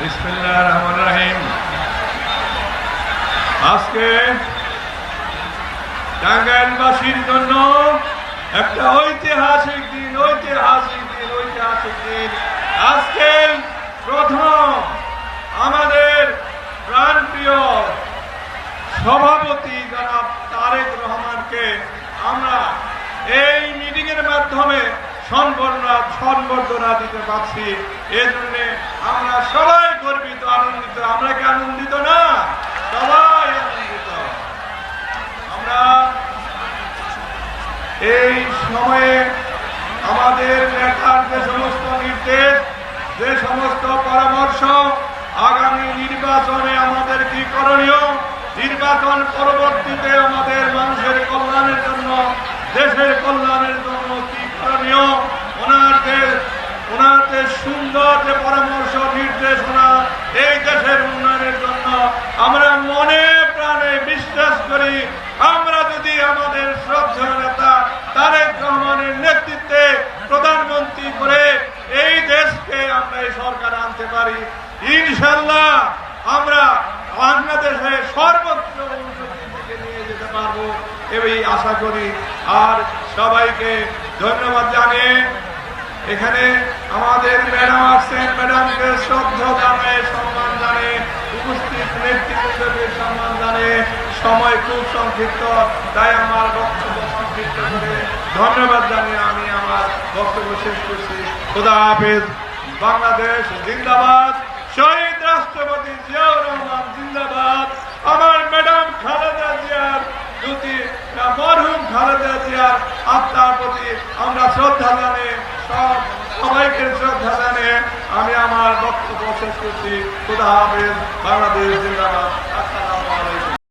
রাহিম। আজকে টাঙ্গাইলবাসীর জন্য একটা ঐতিহাসিক দিন ঐতিহাসিক দিন ঐতিহাসিক দিন। আজকে প্রথম আমাদের প্রাণপ্রিয় সভাপতি জনাব তারেক রহমানকে আমরা এই মিটিং এর মাধ্যমে সম্বর্ধনা সম্বর্ধনা দিতে পারছি। এজন্য আমরা সবাই গর্বিত, আনন্দিত। আমরা কি আনন্দিত না? সবাই আনন্দিত। আমরা এই সময়ে আমাদের নেতার যে সমস্ত নির্দেশ, যে সমস্ত পরামর্শ, আগামী নির্বাচনে আমাদের কি করণীয়, নির্বাচন পরবর্তীতে আমাদের মানুষের কল্যাণের জন্য, দেশের কল্যাণের জন্য কি করণীয় ওনাদের ওনাদের সুন্দর যে পরামর্শ, নির্দেশনা এই দেশের উন্নয়নের জন্য আমরা মনে প্রাণে বিশ্বাস করি, আমরা যদি আমাদের শ্রদ্ধেয় নেতা তারেক রহমানের নেতৃত্বে প্রধানমন্ত্রী করে এই দেশকে আমরা এই সরকার আনতে পারি ইনশাল্লাহ আমরা বাংলাদেশে সর্বোচ্চ নিয়ে যেতে পারব এই আশা করি। আর সবাইকে ধন্যবাদ এখানে আমাদের ম্যাডাম আসছেন ম্যাডামকে শ্রদ্ধা জানায়, সম্মান জানে উপস্থিত নেতৃত্বকে সম্মান জানে সময় খুব সংক্ষিপ্ত, তাই আমার বক্তব্য সংক্ষিপ্ত করে ধন্যবাদ জানিয়ে আমি আমার বক্তব্য শেষ করছি। খুদা হাফেজ। বাংলাদেশ জিন্দাবাদ। শহীদ রাষ্ট্রপতি জিয়াউর রহমান জিন্দাবাদ আমার ম্যাডাম খালেদা জিয়ার দুটি মরহুম খালেদা আত্মার প্রতি আমরা শ্রদ্ধা জানিয়ে সব সবাইকে শ্রদ্ধা জানিয়ে আমি আমার বক্তব্য শেষ করছি। খুদা হাফেজ, বাংলাদেশ জিন্দাবাদ।